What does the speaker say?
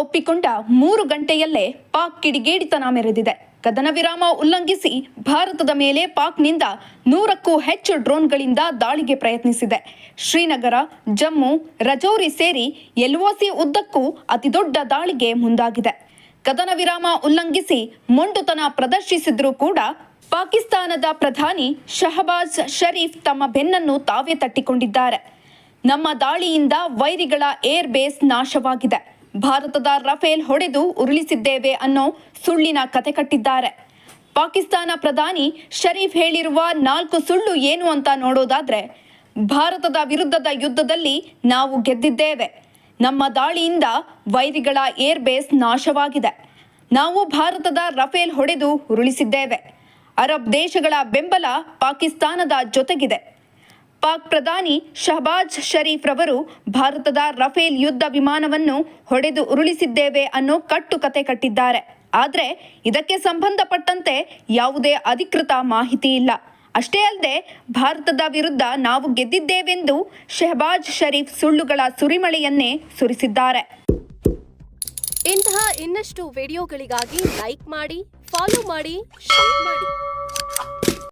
ಮುತ್ತಿಕೊಂಡ ಮೂರು ಗಂಟೆಯಲ್ಲೇ ಪಾಕ್ ಕಿಡಿಗೇಡಿತನ ಮೆರೆದಿದೆ. ಕದನ ವಿರಾಮ ಉಲ್ಲಂಘಿಸಿ ಭಾರತದ ಮೇಲೆ ಪಾಕ್ನಿಂದ ನೂರಕ್ಕೂ ಹೆಚ್ಚು ಡ್ರೋನ್ಗಳಿಂದ ದಾಳಿಗೆ ಪ್ರಯತ್ನಿಸಿದೆ. ಶ್ರೀನಗರ, ಜಮ್ಮು, ರಜೌರಿ ಸೇರಿ ಎಲ್ಒಸಿ ಉದ್ದಕ್ಕೂ ಅತಿದೊಡ್ಡ ದಾಳಿಗೆ ಮುಂದಾಗಿದೆ. ಕದನ ವಿರಾಮ ಉಲ್ಲಂಘಿಸಿ ಮೊಂಡುತನ ಪ್ರದರ್ಶಿಸಿದ್ರೂ ಕೂಡ ಪಾಕಿಸ್ತಾನದ ಪ್ರಧಾನಿ ಶಹಬಾಜ್ ಷರೀಫ್ ತಮ್ಮ ಬೆನ್ನನ್ನು ತಾವೇ ತಟ್ಟಿಕೊಂಡಿದ್ದಾರೆ. ನಮ್ಮ ದಾಳಿಯಿಂದ ವೈರಿಗಳ ಏರ್ ಬೇಸ್ ನಾಶವಾಗಿದೆ. ಭಾರತದ ರಫೇಲ್ ಹೊಡೆದು ಉರುಳಿಸಿದ್ದೇವೆ ಅನ್ನೋ ಸುಳ್ಳಿನ ಕತೆ ಕಟ್ಟಿದ್ದಾರೆ. ಪಾಕಿಸ್ತಾನ ಪ್ರಧಾನಿ ಶರೀಫ್ ಹೇಳಿರುವ ನಾಲ್ಕು ಸುಳ್ಳು ಏನು ಅಂತ ನೋಡೋದಾದ್ರೆ, ಭಾರತದ ವಿರುದ್ಧದ ಯುದ್ಧದಲ್ಲಿ ನಾವು ಗೆದ್ದಿದ್ದೇವೆ. ನಮ್ಮ ದಾಳಿಯಿಂದ ವೈರಿಗಳ ಏರ್ ಬೇಸ್ ನಾಶವಾಗಿದೆ. ನಾವು ಭಾರತದ ರಫೇಲ್ ಹೊಡೆದು ಉರುಳಿಸಿದ್ದೇವೆ. ಅರಬ್ ದೇಶಗಳ ಬೆಂಬಲ ಪಾಕಿಸ್ತಾನದ ಜೊತೆಗಿದೆ. ಪಾಕ್ ಪ್ರಧಾನಿ ಶಹಬಾಜ್ ಷರೀಫ್ ರವರು ಭಾರತದ ರಫೇಲ್ ಯುದ್ಧ ವಿಮಾನವನ್ನು ಹೊಡೆದು ಉರುಳಿಸಿದ್ದೇವೆ ಅನ್ನೋ ಕಟ್ಟು ಕತೆ ಕಟ್ಟಿದ್ದಾರೆ. ಆದರೆ ಇದಕ್ಕೆ ಸಂಬಂಧಪಟ್ಟಂತೆ ಯಾವುದೇ ಅಧಿಕೃತ ಮಾಹಿತಿ ಇಲ್ಲ. ಅಷ್ಟೇ ಅಲ್ಲದೆ ಭಾರತದ ವಿರುದ್ಧ ನಾವು ಗೆದ್ದಿದ್ದೇವೆಂದು ಶಹಬಾಜ್ ಷರೀಫ್ ಸುಳ್ಳುಗಳ ಸುರಿಮಳೆಯನ್ನೇ ಸುರಿಸಿದ್ದಾರೆ. ಇಂತಹ ಇನ್ನಷ್ಟು ವಿಡಿಯೋಗಳಿಗಾಗಿ ಲೈಕ್ ಮಾಡಿ, ಫಾಲೋ ಮಾಡಿ, ಶೇರ್ ಮಾಡಿ.